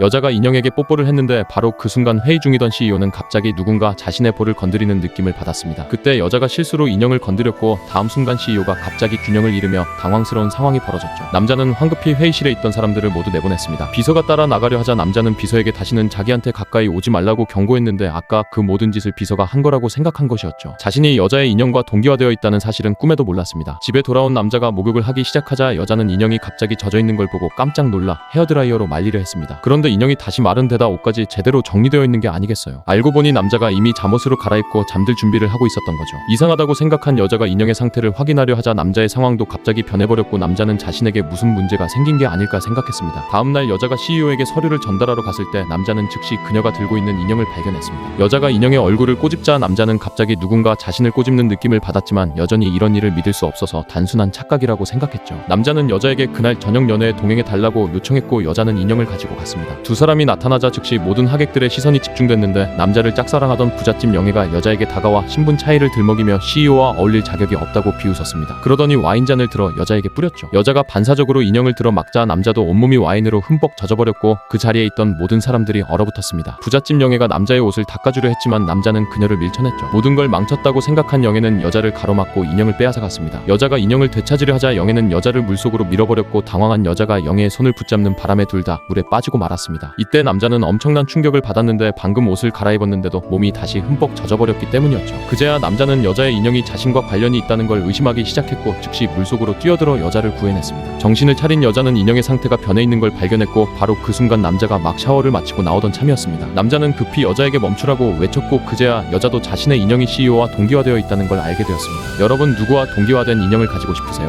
여자가 인형에게 뽀뽀를 했는데 바로 그 순간 회의 중이던 CEO는 갑자기 누군가 자신의 볼을 건드리는 느낌을 받았습니다. 그때 여자가 실수로 인형을 건드렸고 다음 순간 CEO가 갑자기 균형을 잃으며 당황스러운 상황이 벌어졌죠. 남자는 황급히 회의실에 있던 사람들을 모두 내보냈습니다. 비서가 따라 나가려 하자 남자는 비서에게 다시는 자기한테 가까이 오지 말라고 경고했는데 아까 그 모든 짓을 비서가 한 거라고 생각한 것이었죠. 자신이 여자의 인형과 동기화되어 있다는 사실은 꿈에도 몰랐습니다. 집에 돌아온 남자가 목욕을 하기 시작하자 여자는 인형이 갑자기 젖어 있는 걸 보고 깜짝 놀라 헤어드라이어로 말리려 했습니다. 그런데 인형이 다시 마른 데다 옷까지 제대로 정리되어 있는 게 아니겠어요. 알고 보니 남자가 이미 잠옷으로 갈아입고 잠들 준비를 하고 있었던 거죠. 이상하다고 생각한 여자가 인형의 상태를 확인하려 하자 남자의 상황도 갑자기 변해버렸고 남자는 자신에게 무슨 문제가 생긴 게 아닐까 생각했습니다. 다음날 여자가 CEO에게 서류를 전달하러 갔을 때 남자는 즉시 그녀가 들고 있는 인형을 발견했습니다. 여자가 인형의 얼굴을 꼬집자 남자는 갑자기 누군가 자신을 꼬집는 느낌을 받았지만 여전히 이런 일을 믿을 수 없어서 단순한 착각이라고 생각했죠. 남자는 여자에게 그날 저녁 연애에 동행해 달라고 요청했고 여자는 인형을 가지고 갔습니다. 두 사람이 나타나자 즉시 모든 하객들의 시선이 집중됐는데 남자를 짝사랑하던 부잣집 영애가 여자에게 다가와 신분 차이를 들먹이며 CEO와 어울릴 자격이 없다고 비웃었습니다. 그러더니 와인잔을 들어 여자에게 뿌렸죠. 여자가 반사적으로 인형을 들어 막자 남자도 온몸이 와인으로 흠뻑 젖어버렸고 그 자리에 있던 모든 사람들이 얼어붙었습니다. 부잣집 영애가 남자의 옷을 닦아주려 했지만 남자는 그녀를 밀쳐냈죠. 모든 걸 망쳤다고 생각한 영애는 여자를 가로막고 인형을 빼앗아 갔습니다. 여자가 인형을 되찾으려 하자 영애는 여자를 물속으로 밀어버렸고 당황한 여자가 영애의 손을 붙잡는 바람에 둘 다 물에 빠지고 말았습니다. 이때 남자는 엄청난 충격을 받았는데 방금 옷을 갈아입었는데도 몸이 다시 흠뻑 젖어버렸기 때문이었죠. 그제야 남자는 여자의 인형이 자신과 관련이 있다는 걸 의심하기 시작했고 즉시 물속으로 뛰어들어 여자를 구해냈습니다. 정신을 차린 여자는 인형의 상태가 변해 있는 걸 발견했고 바로 그 순간 남자가 막 샤워를 마치고 나오던 참이었습니다. 남자는 급히 여자에게 멈추라고 외쳤고 그제야 여자도 자신의 인형이 CEO와 동기화되어 있다는 걸 알게 되었습니다. 여러분 누구와 동기화된 인형을 가지고 싶으세요?